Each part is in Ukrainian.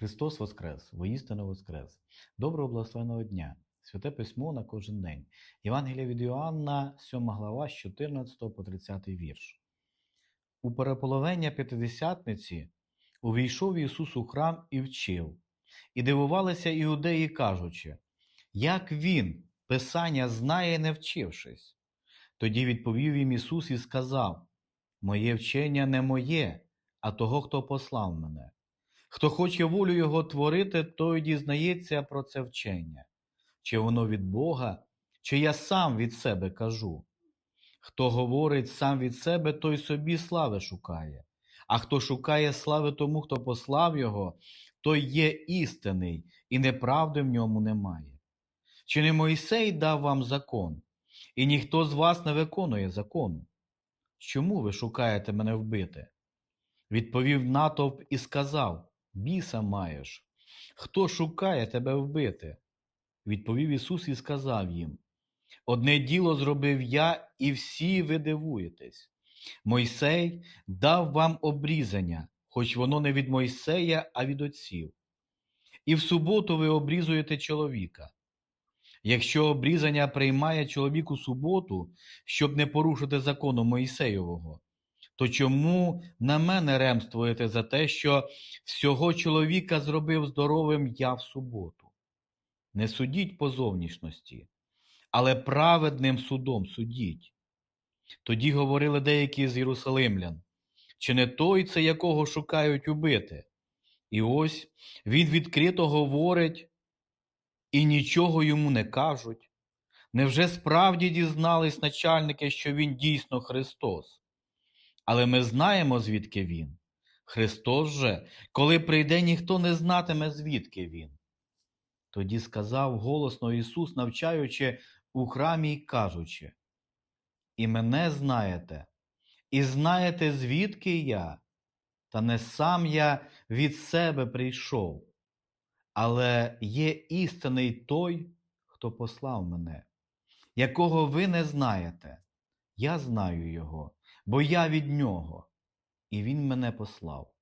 Христос Воскрес, воістину Воскрес. Доброго благословеного дня. Святе письмо на кожен день. Євангелія від Іоанна, 7 глава, з 14 по 30 вірш. У переполовення п'ятидесятниці увійшов Ісус у храм і вчив. І дивувалися іудеї, кажучи, як він Писання знає, не вчившись. Тоді відповів їм Ісус і сказав: Моє вчення не моє, а того, хто послав мене. Хто хоче волю Його творити, той дізнається про це вчення, чи воно від Бога, чи я сам від себе кажу. Хто говорить сам від себе, той собі слави шукає, а хто шукає слави тому, хто послав його, той є істинний, і неправди в ньому немає. Чи не Мойсей дав вам закон, і ніхто з вас не виконує закону? Чому ви шукаєте мене вбити? Відповів натовп і сказав: Біса маєш. Хто шукає тебе вбити? Відповів Ісус і сказав їм: Одне діло зробив я, і всі ви дивуєтесь. Мойсей дав вам обрізання, хоч воно не від Мойсея, а від отців. І в суботу ви обрізуєте чоловіка. Якщо обрізання приймає чоловік у суботу, щоб не порушити закону Моїсеєвого, то чому на мене ремствуєте за те, що всього чоловіка зробив здоровим я в суботу? Не судіть по зовнішності, але праведним судом судіть. Тоді говорили деякі з Єрусалимлян, чи не той це, якого шукають убити? І ось він відкрито говорить, і нічого йому не кажуть. Невже справді дізнались начальники, що він дійсно Христос? Але ми знаємо, звідки він. Христос же, коли прийде, ніхто не знатиме, звідки він. Тоді сказав голосно Ісус, навчаючи у храмі й кажучи: І мене знаєте, і знаєте, звідки я, та не сам я від себе прийшов, але є істинний той, хто послав мене, якого ви не знаєте. Я знаю його, бо я від нього, і він мене послав.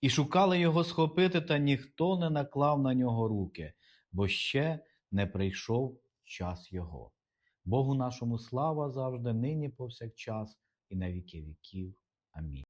І шукали його схопити, та ніхто не наклав на нього руки, бо ще не прийшов час його. Богу нашому слава завжди, нині повсякчас і на віки віків. Амінь.